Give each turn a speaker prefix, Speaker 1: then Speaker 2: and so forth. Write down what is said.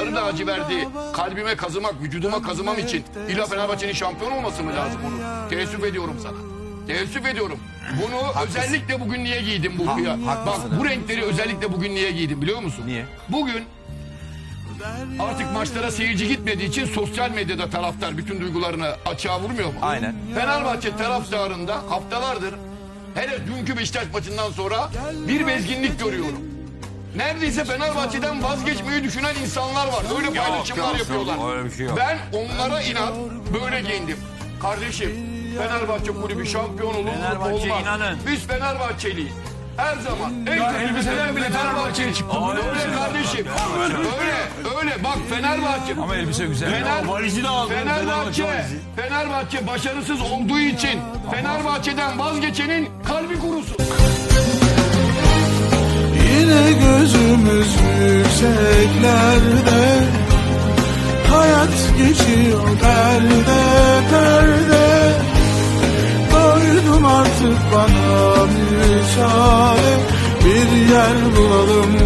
Speaker 1: sarı laciverdi kalbime kazımak, vücuduma kazımam için illa Fenerbahçe'nin şampiyon olması mı lazım onu? Teessüf ediyorum sana. Teessüp ediyorum. Bunu özellikle bugün niye giydim bu kıya? Bak bu renkleri özellikle bugün niye giydim biliyor musun?
Speaker 2: Niye?
Speaker 1: Bugün artık maçlara seyirci gitmediği için sosyal medyada taraftar bütün duygularını açığa vurmuyor mu?
Speaker 2: Aynen.
Speaker 1: Fenerbahçe taraftarında haftalardır hele dünkü Beşiktaş maçından sonra bir bezginlik görüyorum. Neredeyse Fenerbahçe'den vazgeçmeyi düşünen insanlar var. Böyle paylaşımlar yapıyorlar.
Speaker 2: öyle bir şey yok.
Speaker 1: Ben onlara inan böyle giyindim. Kardeşim Fenerbahçe kulübü şampiyon olur mu
Speaker 3: Fenerbahçe
Speaker 1: olmaz.
Speaker 3: inanın.
Speaker 1: Biz Fenerbahçeliyiz. Her zaman. En kötü elbiseden bile Fenerbahçe'ye çıktı. Öyle kardeşim. Öyle. Öyle. Bak Fenerbahçe.
Speaker 2: Ama elbise güzel.
Speaker 1: Fener,
Speaker 3: Valizini aldı.
Speaker 1: Fenerbahçe, Fenerbahçe başarısız olduğu için Fenerbahçe'den vazgeçenin kalbi
Speaker 4: gözümüz yükseklerde Hayat geçiyor perde perde Doydum artık bana müsaade Bir yer bulalım